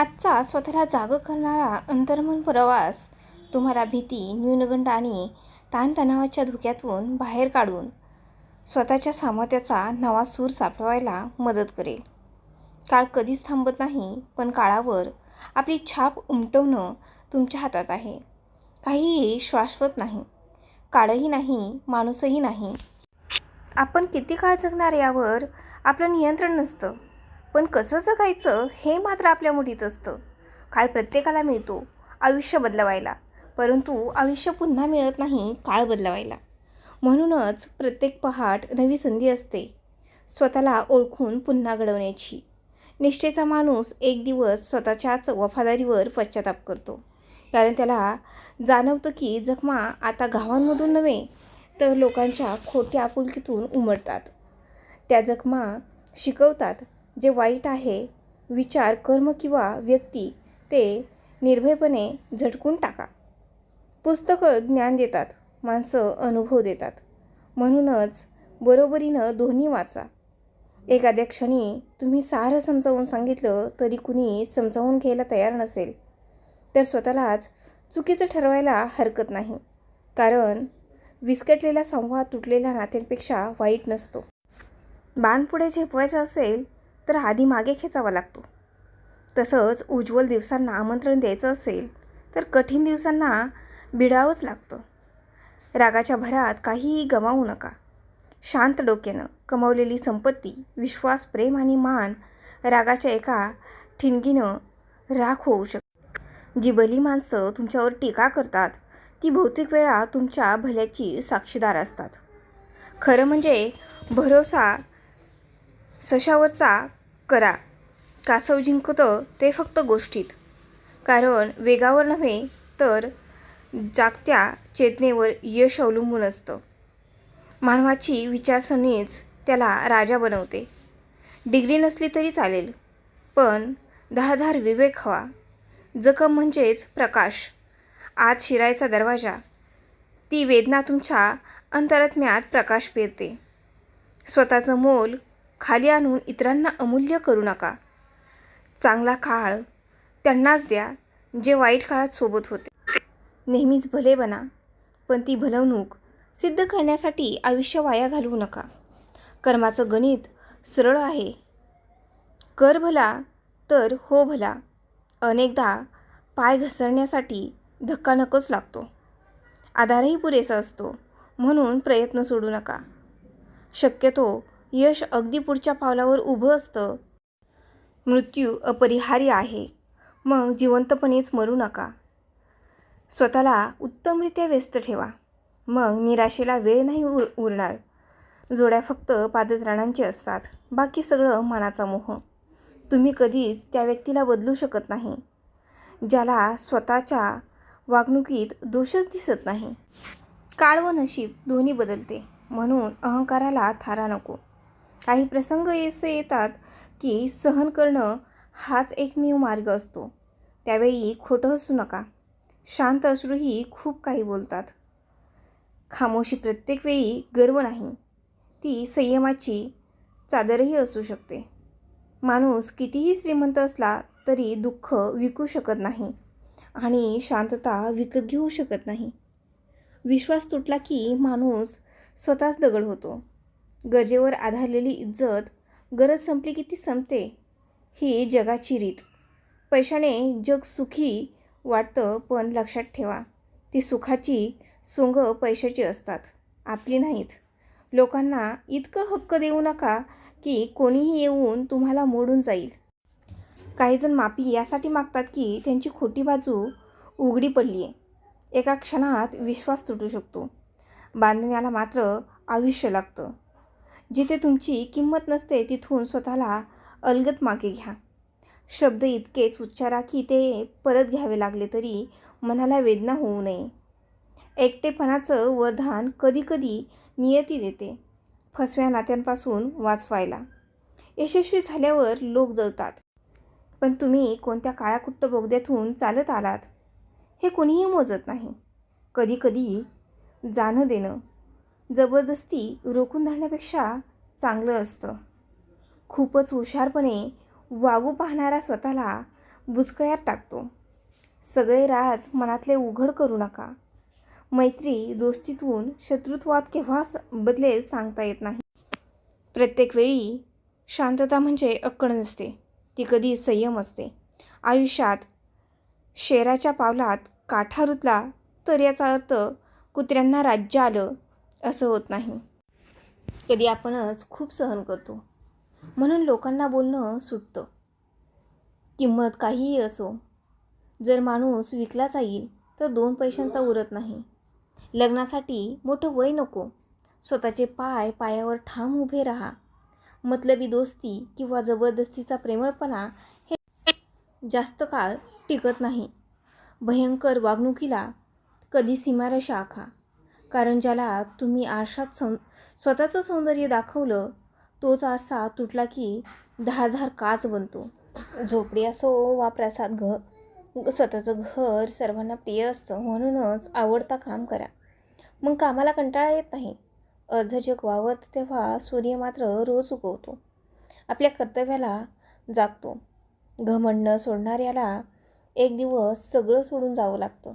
आजचा स्वतःला जागं करणारा अंतर्मन प्रवास तुम्हाला भीती न्यूनगंड आणि ताणतणावाच्या धोक्यातून बाहेर काढून स्वतःच्या सामर्थ्याचा नवा सूर सापडवायला मदत करेल. काळ कधीच थांबत नाही पण काळावर आपली छाप उमटवणं तुमच्या हातात आहे. काहीही शाश्वत नाही काळही नाही माणूसही नाही. आपण किती काळ जगणार यावर आपलं नियंत्रण नसतं. पण कसं जगायचं हे मात्र आपल्या मुठीत असतं. काळ प्रत्येकाला मिळतो आयुष्य बदलवायला. परंतु आयुष्य पुन्हा मिळत नाही काळ बदलवायला. म्हणूनच प्रत्येक पहाट नवी संधी असते. स्वतःला ओळखून पुन्हा घडवण्याची. निष्ठेचा माणूस एक दिवस स्वतःच्याच वफादारीवर पश्चाताप करतो. कारण त्याला जाणवतं की जखमा आता गावांमधून नव्हे तर लोकांच्या खोट्या आपुलकीतून उमटतात. त्या जखमा शिकवतात जे वाईट आहे विचार कर्म किंवा व्यक्ती ते निर्भयपणे झटकून टाका. पुस्तकं ज्ञान देतात माणसं अनुभव देतात. म्हणूनच बरोबरीनं दोन्ही वाचा. एखाद्या क्षणी तुम्ही सारं समजावून सांगितलं तरी कुणी समजावून घ्यायला तयार नसेल. तर स्वतःलाच चुकीचं ठरवायला हरकत नाही. कारण विस्कटलेला संवाद तुटलेल्या नात्यांपेक्षा वाईट नसतो. बाण पुढे झेपवायचं असेल तर आधी मागे खेचावा लागतो. तसंच उज्ज्वल दिवसांना आमंत्रण द्यायचं असेल तर कठीण दिवसांना भिडावंच लागतं. रागाच्या भरात काहीही गमावू नका. शांत डोक्यानं कमावलेली संपत्ती विश्वास प्रेम आणि मान रागाच्या एका ठिणगीनं राख होऊ शकते. जी भली माणसं तुमच्यावर टीका करतात ती बहुतेक वेळा तुमच्या भल्याची साक्षीदार असतात. खरं म्हणजे भरोसा सशावरचा करा. कासव जिंकतं ते फक्त गोष्टीत. कारण वेगावर नव्हे तर जागत्या चेतनेवर यश अवलंबून असतं. मानवाची विचारसरणीच त्याला राजा बनवते. डिग्री नसली तरी चालेल पण दहाधार विवेक हवा. जखम म्हणजेच प्रकाश. आत शिरायचा दरवाजा. ती वेदना तुमच्या अंतरात्म्यात प्रकाश पेरते. स्वतःचं मोल खाली आणून इतरांना अमूल्य करू नका. चांगला काळ त्यांनाच द्या जे वाईट काळात सोबत होते. नेहमीच भले बना पण ती भलवणूक सिद्ध करण्यासाठी आयुष्य वाया घालवू नका. कर्माचं गणित सरळ आहे. कर भला तर हो भला. अनेकदा पाय घसरण्यासाठी धक्का नकोच लागतो. आधारही पुरेसा असतो म्हणून प्रयत्न सोडू नका. शक्यतो यश अगदी पुढच्या पावलावर उभं असतं. मृत्यू अपरिहार्य आहे. मग जिवंतपणेच मरू नका. स्वतःला उत्तमरित्या व्यस्त ठेवा. मग निराशेला वेळ नाही उर उरणार. जोड्या फक्त पादत्राणांचे असतात. बाकी सगळं मनाचा मोह. तुम्ही कधीच त्या व्यक्तीला बदलू शकत नाही. ज्याला स्वतःच्या वागणुकीत दोषच दिसत नाही. काळ व नशीब दोन्ही बदलते. म्हणून अहंकाराला थारा नको. काही प्रसंग असे येतात की सहन करणं हाच एकमेव मार्ग असतो. त्यावेळी खोटं हसू नका. शांत अश्रूही खूप काही बोलतात. खामोशी प्रत्येक वेळी गर्व नाही. ती संयमाची चादरही असू शकते. माणूस कितीही श्रीमंत असला तरी दुःख विकू शकत नाही आणि शांतता विकत घेऊ शकत नाही. विश्वास तुटला की माणूस स्वतःच दगड होतो. गरजेवर आधारलेली इज्जत गरज संपली की ती संपते ही जगाची रीत. पैशाने जग सुखी वाटतं पण लक्षात ठेवा ती सुखाची सोंग पैशाची असतात आपली नाहीत. लोकांना इतकं हक्क देऊ नका की कोणीही येऊन तुम्हाला मोडून जाईल. काहीजण माफी यासाठी मागतात की त्यांची खोटी बाजू उघडी पडली आहे एका क्षणात विश्वास तुटू शकतो. बांधण्याला मात्र आयुष्य लागतं. जिथे तुमची किंमत नसते तिथून स्वतःला अलगत मागे घ्या. शब्द इतकेच उच्चारा की ते परत घ्यावे लागले तरी मनाला वेदना होऊ नये. एकटेपणाचं वरदान कधीकधी नियती देते. फसव्या नात्यांपासून वाचवायला. यशस्वी झाल्यावर लोक जळतात. पण तुम्ही कोणत्या काळाकुट्ट बोगद्यातून चालत आलात? हे कुणीही मोजत नाही. कधीकधी जाणं देणं. जबरदस्ती रोखून धरण्यापेक्षा चांगलं असतं. खूपच हुशारपणे वागू पाहणारा स्वतःला बुचकळ्यात टाकतो. सगळे राज मनातले उघड करू नका. मैत्री दोस्तीतून शत्रुत्वात केव्हाच बदलेल सांगता येत नाही. प्रत्येक वेळी शांतता म्हणजे अक्कड नसते. ती कधी संयम असते. आयुष्यात शेराच्या पावलात काठा रुतला तर याचा अर्थ कुत्र्यांना राज्य आलं असं होत नाही. कधी आपणच खूप सहन करतो. म्हणून लोकांना बोलणं सुटतं. किंमत काहीही असो जर माणूस विकला जाईल तर दोन पैशांचा उरत नाही. लग्नासाठी मोठं वय नको. स्वतःचे पाय पायावर ठाम उभे राहा. मतलबी दोस्ती किंवा जबरदस्तीचा प्रेमळपणा हे जास्त काळ टिकत नाही. भयंकर वागणुकीला कधी सीमारेषा आखा. कारण ज्याला तुम्ही आरशात सौ स्वतःचं सौंदर्य दाखवलं तोच आरसा तुटला की धारधार काच बनतो. झोपडी असो वा प्रसाद घ स्वतःचं घर सर्वांना प्रिय असतं म्हणूनच आवडता काम करा. मग कामाला कंटाळा येत नाही. अर्ध जग वावत तेव्हा सूर्य मात्र रोज उगवतो. आपल्या कर्तव्याला जागतो. घमंड सोडणाऱ्याला एक दिवस सगळं सोडून जावं लागतं.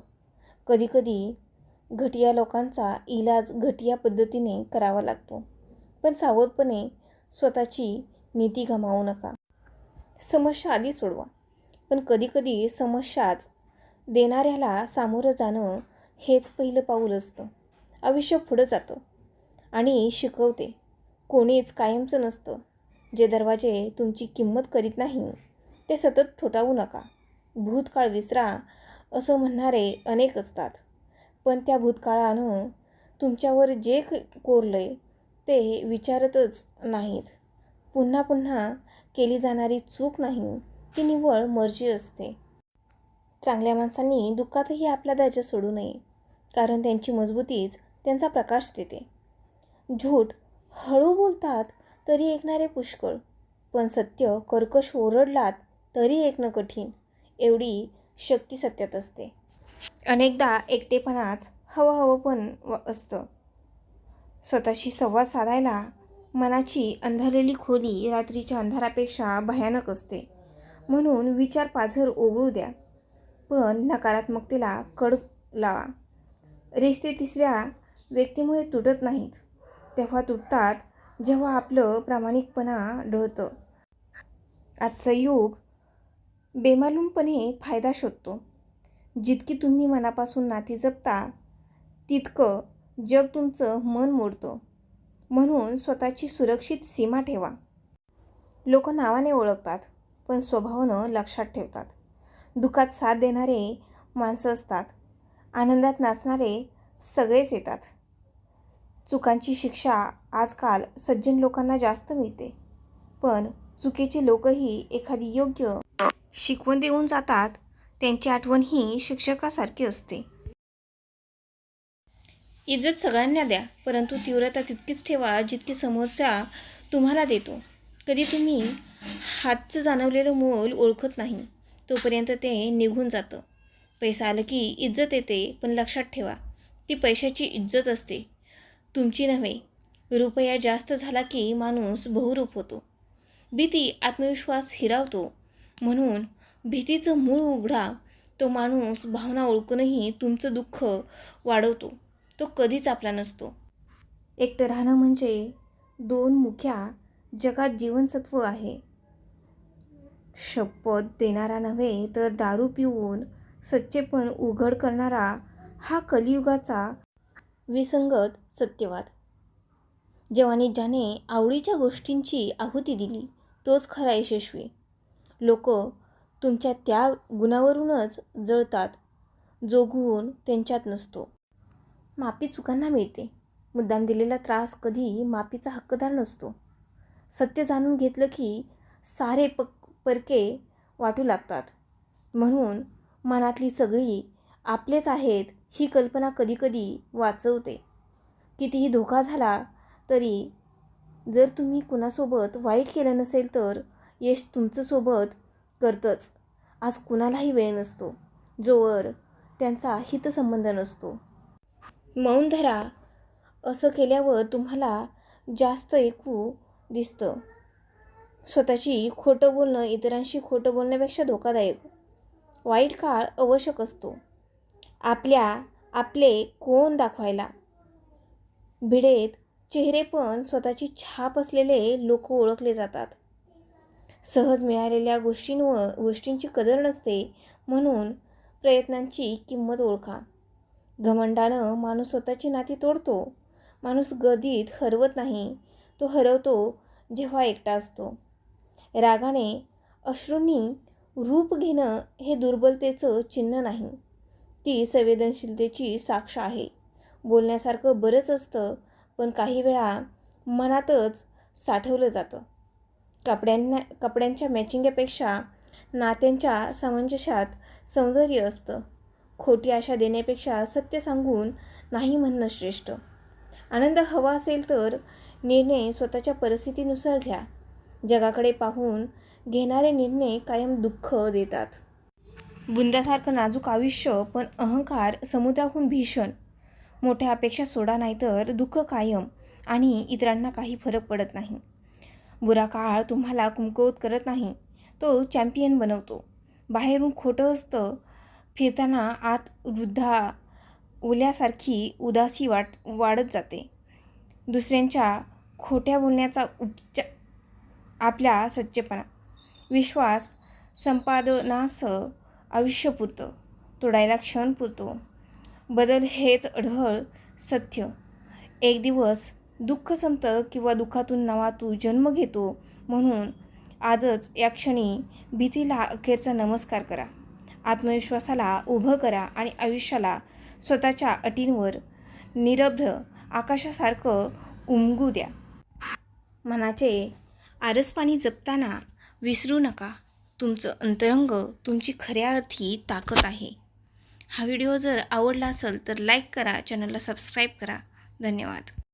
कधीकधी घटिया लोकांचा इलाज घटिया पद्धतीने करावा लागतो. पण सावधपणे स्वतःची नीती गमावू नका. समस्या आधी सोडवा. पण कधीकधी समस्याच देणाऱ्याला सामोरं जाणं हेच पहिलं पाऊल असतं. आयुष्य पुढं जातं आणि शिकवते. कोणीच कायमचं नसतं. जे दरवाजे तुमची किंमत करीत नाही ते सतत ठोठावू नका. भूतकाळ विसरा असं म्हणणारे अनेक असतात. पण त्या भूतकाळानं तुमच्यावर जे कोरलं आहे ते विचारतच नाहीत. पुन्हा पुन्हा केली जाणारी चूक नाही ती निव्वळ मर्जी असते. चांगल्या माणसांनी दुःखातही आपला दर्जा सोडू नये कारण त्यांची मजबूतीच त्यांचा प्रकाश देते. झूट हळू बोलतात तरी ऐकणारे पुष्कळ पण सत्य कर्कश ओरडलात तरी ऐकणं कठीण एवढी शक्ती सत्यात असते. अनेकदा एकटेपणाच हवं हवं पण असतं. स्वतःशी संवाद साधायला मनाची अंधारलेली खोली रात्रीच्या अंधारापेक्षा भयानक असते. म्हणून विचार पाझर ओघळू द्या. पण नकारात्मकतेला कड लावा. रिश्ते तिसऱ्या व्यक्तीमुळे तुटत नाहीत. तेव्हा तुटतात जेव्हा आपलं प्रामाणिकपणा डळतं आजचं युग बेमालूमपणे फायदा शोधतो. जितकी तुम्ही मनापासून नाती जपता तितकं जग तुमचं मन मोडतं. म्हणून स्वतःची सुरक्षित सीमा ठेवा. लोक नावाने ओळखतात पण स्वभावानं लक्षात ठेवतात. दुःखात साथ देणारे माणसं असतात. आनंदात नाचणारे सगळेच येतात. चुकांची शिक्षा आजकाल सज्जन लोकांना जास्त मिळते. पण चुकीचे लोकही एखादी योग्य शिकवण देऊन जातात त्यांची आठवण ही शिक्षकासारखी असते. इज्जत सगळ्यांना द्या परंतु तीव्रता तितकीच ठेवा जितकी समोरचा तुम्हाला देतो. कधी तुम्ही हातचं जाणवलेलं मोल ओळखत नाही तोपर्यंत ते निघून जातं. पैसा आलं की इज्जत येते पण लक्षात ठेवा ती पैशाची इज्जत असते. तुमची नव्हे रुपया जास्त झाला की माणूस बहुरूप होतो. भीती आत्मविश्वास हिरावतो. म्हणून भीतीचं मूळ उघडा तो माणूस भावना ओळखूनही तुमचं दुःख वाढवतो. तो कधीच आपला नसतो. एकटं राहणं म्हणजे दोन मुख्या जगात जीवनसत्व आहे. शपथ देणारा नव्हे तर दारू पिऊन सच्चेपण उघड करणारा हा कलियुगाचा विसंगत सत्यवाद. जेव्हा ज्याने आवडीच्या गोष्टींची आहुती दिली तोच खरा यशस्वी. लोक तुमच्या त्या गुणावरूनच जळतात जो गुण त्यांच्यात नसतो. माफी चुकांना मिळते. मुद्दाम दिलेला त्रास कधी माफीचा हक्कदार नसतो. सत्य जाणून घेतलं की सारे पक परके वाटू लागतात. म्हणून मनातली सगळी आपलेच आहेत ही कल्पना कधीकधी वाचवते. कितीही धोका झाला तरी जर तुम्ही कुणासोबत वाईट केलं नसेल तर यश तुमचंसोबत करतंच. आज कुणालाही वेळ नसतो. जोवर त्यांचा हितसंबंध नसतो. मौन धरा. असं केल्यावर तुम्हाला जास्त ऐकू दिसतं. स्वतःशी खोटं बोलणं इतरांशी खोटं बोलण्यापेक्षा धोकादायक. वाईट काळ आवश्यक असतो. आपल्या आपले कोण दाखवायला? भिडेत चेहरे पण स्वतःची छाप असलेले लोक ओळखले जातात. सहज मिळालेल्या गोष्टींवर गोष्टींची कदर नसते म्हणून प्रयत्नांची किंमत ओळखा. घमंडानं माणूस स्वतःची नाती तोडतो. माणूस गदीत हरवत नाही. तो हरवतो जेव्हा एकटा असतो. रागाने अश्रूंनी रूप घेणं हे दुर्बलतेचं चिन्ह नाही. ती संवेदनशीलतेची साक्ष आहे. बोलण्यासारखं बरंच असतं पण काही वेळा मनातच साठवलं जातं. कपड्यांना कपड्यांच्या मॅचिंगपेक्षा नात्यांच्या सामंजस्यात सौंदर्य असतं. खोटी आशा देण्यापेक्षा सत्य सांगून नाही म्हणणं श्रेष्ठ. आनंद हवा असेल तर निर्णय स्वतःच्या परिस्थितीनुसार घ्या. जगाकडे पाहून घेणारे निर्णय कायम दुःख देतात. बुंद्यासारखं नाजूक आयुष्य पण अहंकार समुद्राहून भीषण. मोठ्या अपेक्षा सोडा नाहीतर दुःख कायम आणि इतरांना काही फरक पडत नाही. बुरा काळ तुम्हाला कुमकुवत करत नाही. तो चॅम्पियन बनवतो. बाहेरून खोटं असतं फिरताना आत वृद्धा ओल्यासारखी उदासी वाट वाढत जाते. दुसऱ्यांच्या खोट्या बोलण्याचा उपचा आपल्या सच्चेपणा विश्वास संपादनास आयुष्य पुरतं तोडायला क्षण पुरतो. बदल हेच अढळ सत्य. एक दिवस दुःख संपतं किंवा दुःखातून नवा तू जन्म घेतो म्हणून आजच या क्षणी भीतीला अखेरचा नमस्कार करा. आत्मविश्वासाला उभं करा आणि आयुष्याला स्वतःच्या अटींवर निरभ्र आकाशासारखं उमगू द्या. मनाचे आरसपाणी जपताना विसरू नका. तुमचं अंतरंग तुमची खऱ्या अर्थी ताकद आहे. हा व्हिडिओ जर आवडला असेल तर लाईक करा चॅनलला सबस्क्राईब करा. धन्यवाद.